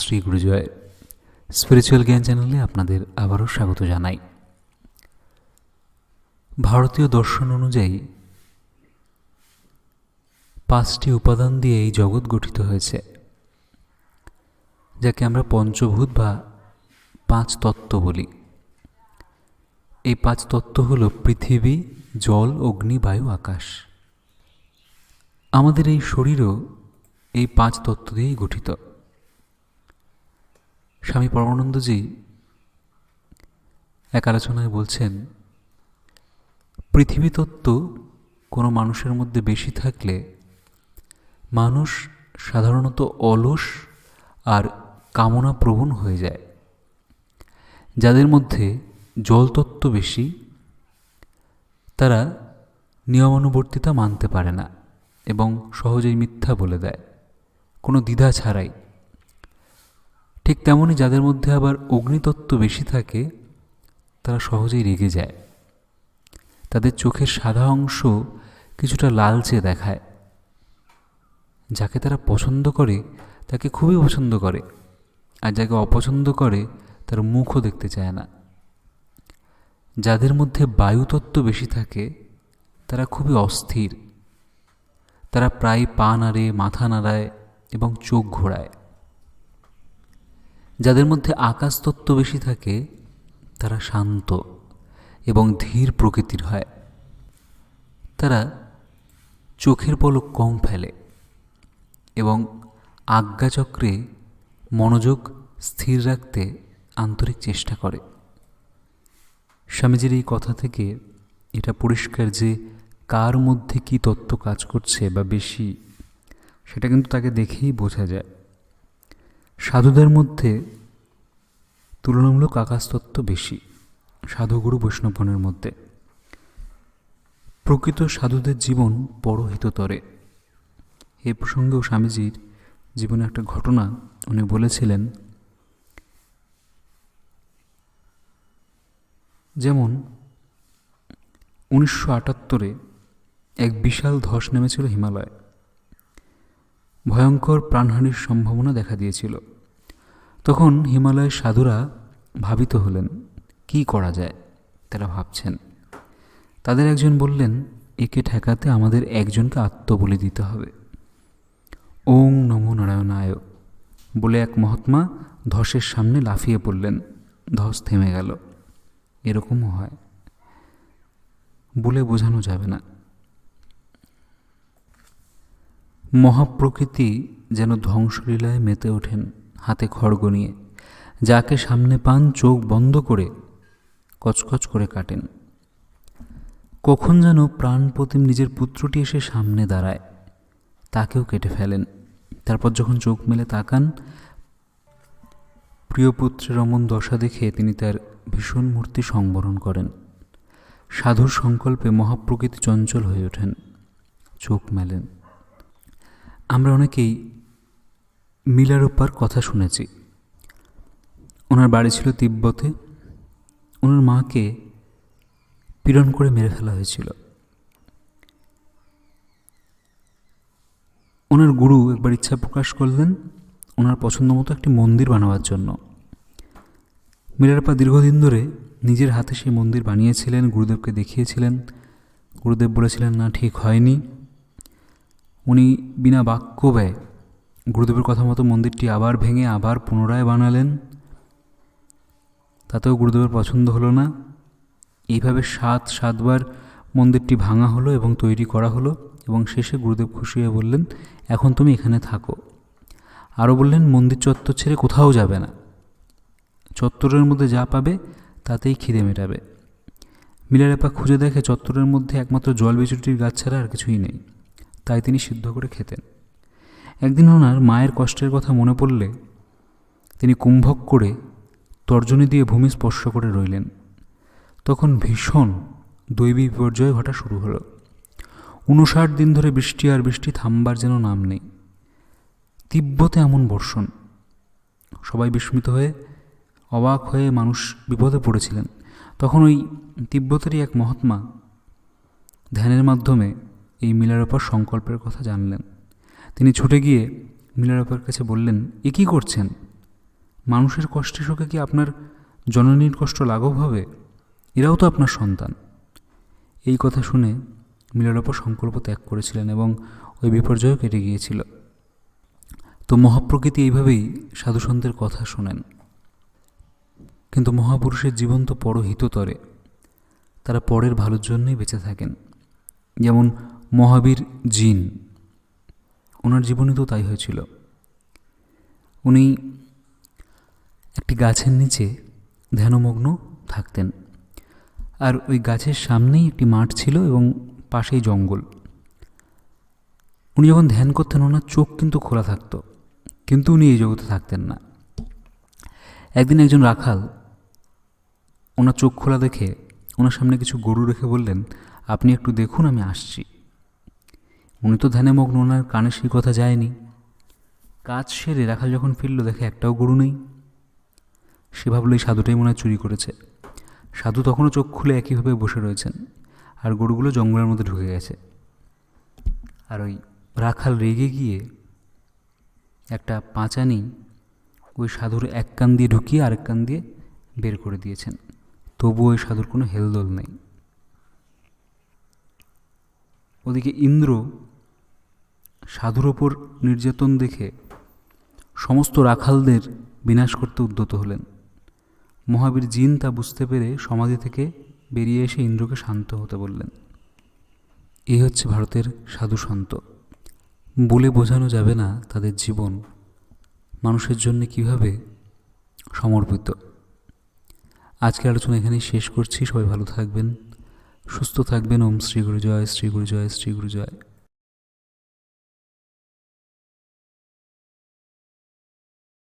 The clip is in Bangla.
শ্রী গুরুজয় স্পিরিচুয়াল জ্ঞান চ্যানেলে আপনাদের আবারও স্বাগত জানাই। ভারতীয় দর্শন অনুযায়ী পাঁচটি উপাদান দিয়ে এই জগৎ গঠিত হয়েছে, যাকে আমরা পঞ্চভূত বা পাঁচ তত্ত্ব বলি। এই পাঁচ তত্ত্ব হল পৃথিবী, জল, অগ্নি, বায়ু, আকাশ। আমাদের এই শরীরও এই পাঁচ তত্ত্ব দিয়েই গঠিত। স্বামী পরমানন্দজি এক আলোচনায় বলছেন, পৃথিবী তত্ত্ব কোনো মানুষের মধ্যে বেশি থাকলে মানুষ সাধারণত অলস আর কামনা প্রবণ হয়ে যায়। যাদের মধ্যে জলতত্ত্ব বেশি, তারা নিয়মানুবর্তিতা মানতে পারে না এবং সহজেই মিথ্যা বলে দেয়। কোনো দ্বিধা ছাড়াই। ঠিক তেমনই যাদের মধ্যে আবার অগ্নিতত্ত্ব বেশি থাকে, তারা সহজেই রেগে যায়। তাদের চোখের সাদা অংশ কিছুটা লালচে দেখায়। যাকে তারা পছন্দ করে, তাকে খুবই পছন্দ করে। আর যাকে অপছন্দ করে, তার মুখও দেখতে চায় না। যাদের মধ্যে বায়ুতত্ত্ব বেশি থাকে, তারা খুবই অস্থির। তারা প্রায় পা নাড়ে, মাথা নাড়ায় এবং চোখ ঘোরায়। যাদের মধ্যে আকাশতত্ত্ব বেশি থাকে, তারা শান্ত এবং ধীর প্রকৃতির হয়। তারা চোখের পলক কম ফেলে এবং আজ্ঞাচক্রে মনোযোগ স্থির রাখতে আন্তরিক চেষ্টা করে। স্বামীজির এই কথা থেকে এটা পরিষ্কার যে কার মধ্যে কি তত্ত্ব কাজ করছে বা বেশি, সেটা কিন্তু তাকে দেখেই বোঝা যায়। সাধুদের মধ্যে তুলনামূলক আকাশতত্ত্ব বেশি, সাধুগুরু বৈষ্ণবগণের মধ্যে। প্রকৃত সাধুদের জীবন বড় হিততরে। এ প্রসঙ্গেও স্বামীজির জীবনে একটা ঘটনা উনি বলেছিলেন। যেমন, উনিশশো আটাত্তরে এক বিশাল ধস নেমেছিল হিমালয়। ভয়ঙ্কর প্রাণহানির সম্ভাবনা দেখা দিয়েছিল। তখন হিমালয়ের সাধুরা ভাবিত হলেন, কি করা যায়? তারা ভাবছেন। তাদের একজন বললেন, একে ঠেকাতে আমাদের একজনকে আত্মবলি দিতে হবে। ওং নমো নারায়ণায়। বলে এক মহাত্মা ধসের সামনে লাফিয়ে পড়লেন। ধস থেমে গেল। এরকমও হয়। বলে বোঝানো যাবে না। মহাপ্রকৃতি যেন ধ্বংসলীলায় মেতে ওঠেন হাতে খড়গ নিয়ে যাকে সামনে পান চোখ বন্ধ করে কচকচ করে কাটেন। কখন যেন প্রাণপ্রতিম নিজের পুত্রটি এসে সামনে দাঁড়ায়, তাকেও কেটে ফেলেন। তারপর যখন চোখ মেলে তাকান প্রিয় পুত্রের অমন দশা দেখে তিনি তার ভীষণ মূর্তি সংবরণ করেন। সাধুর সংকল্পে মহাপ্রকৃতি চঞ্চল হয়ে ওঠেন, চোখ মেলেন। আমরা অনেকেই মিলারোপার কথা শুনেছি। ওনার বাড়ি ছিল তিব্বতে। ওনার মাকে পীড়ন করে মেরে ফেলা হয়েছিল। ওনার গুরু একবার ইচ্ছা প্রকাশ করলেন ওনার পছন্দ মতো একটি মন্দির বানাবার জন্য। মিলারপা দীর্ঘদিন ধরে নিজের হাতে সেই মন্দির বানিয়েছিলেন, গুরুদেবকে দেখিয়েছিলেন। গুরুদেব বলেছিলেন, না, ঠিক হয়নি। উনি বিনা বাক্য ব্যয় গুরুদেবের কথা মতো মন্দিরটি আবার ভেঙে আবার পুনরায় বানালেন। তাতেও গুরুদেবের পছন্দ হলো না। এইভাবে সাত, সাতবার মন্দিরটি ভাঙা হলো এবং তৈরি করা হলো এবং শেষে গুরুদেব খুশি হয়ে বললেন, এখন তুমি এখানে থাকো। আরও বললেন, মন্দির চত্বর ছেড়ে কোথাও যাবে না। চত্বরের মধ্যে যা পাবে, তাতেই খিদে মেটাবে। মিলারেপা খুঁজে দেখে চত্বরের মধ্যে একমাত্র জল বিচুটির গাছ ছাড়া আর কিছুই নেই। তাই তিনি সিদ্ধ করে খেতেন। একদিন ওনার মায়ের কষ্টের কথা মনে পড়লে তিনি কুম্ভক করে তর্জনী দিয়ে ভূমি স্পর্শ করে রইলেন। তখন ভীষণ দৈবী বিপর্যয় ঘটা শুরু হলো। উনষাট দিন ধরে বৃষ্টি আর বৃষ্টি থামবার যেন নাম নেই। তিব্বতে এমন বর্ষণ। সবাই বিস্মিত হয়ে, অবাক হয়ে মানুষ বিপদে পড়েছিলেন। তখন ওই তিব্বতেরই এক মহাত্মা ধ্যানের মাধ্যমে এই মিলারোপার সংকল্পের কথা জানলেন। তিনি ছুটে গিয়ে মিলারোপার কাছে বললেন, এ কী করছেন? মানুষের কষ্টে শোকে কি আপনার জননীর কষ্ট লাঘব হবে? এরাও তো আপনার সন্তান। এই কথা শুনে মিলনপা সংকল্প ত্যাগ করেছিলেন এবং ওই বিপর্যয়ও কেটে গিয়েছিল। তো মহাপ্রকৃতি এইভাবেই সাধুসন্তের কথা শোনেন। কিন্তু মহাপুরুষের জীবন তো পরহিততরে। তারা পরের ভালোর জন্যই বেঁচে থাকেন। যেমন মহাবীর জিন। ওনার জীবনে তো তাই হয়েছিল। উনি একটি গাছের নিচে ধ্যানমগ্ন থাকতেন। আর ওই গাছের সামনেই একটি মাঠ ছিল এবং পাশেই জঙ্গল। উনি যখন ধ্যান করতেন, ওনার চোখ কিন্তু খোলা থাকতো। কিন্তু উনি এই জগতে থাকতেন না। একদিন একজন রাখাল ওনার চোখ খোলা দেখে, ওনার সামনে কিছু গরু রেখে বললেন, আপনি একটু দেখুন, আমি আসছি। উনি তো ধ্যানে মগ্ন, ওনার কানে সেই কথা যায়নি। কাজ সেরে রাখাল যখন ফিরল, দেখে একটাও গরু নেই। সে ভাবল, এই সাধুটাই মনে চুরি করেছে। সাধু তখনও চোখ খুলে একইভাবে বসে রয়েছেন, আর গরুগুলো জঙ্গলের মধ্যে ঢুকে গেছে। আর ওই রাখাল রেগে গিয়ে একটা পাঁচানি ওই সাধুর এক কান দিয়ে ঢুকিয়ে আরেক কান দিয়ে বের করে দিয়েছেন। তবু ওই সাধুর কোনো হেলদোল নেই। ওদিকে ইন্দ্র সাধুর ওপর নির্যাতন দেখে সমস্ত রাখালদের বিনাশ করতে উদ্যত হলেন। মহাবীর জিন তা বুঝতে পেরে সমাধি থেকে বেরিয়ে এসে ইন্দ্রকে শান্ত হতে বললেন এই হচ্ছে ভারতের সাধু সন্ত। বলে বোঝানো যাবে না তাদের জীবন। মানুষের জন্য কীভাবে সমর্পিত? আজকের আলোচনা এখানেই শেষ করছি। সবাই ভালো থাকবেন, সুস্থ থাকবেন। ওম শ্রী গুরু জয় শ্রী গুরু জয় শ্রী গুরু জয়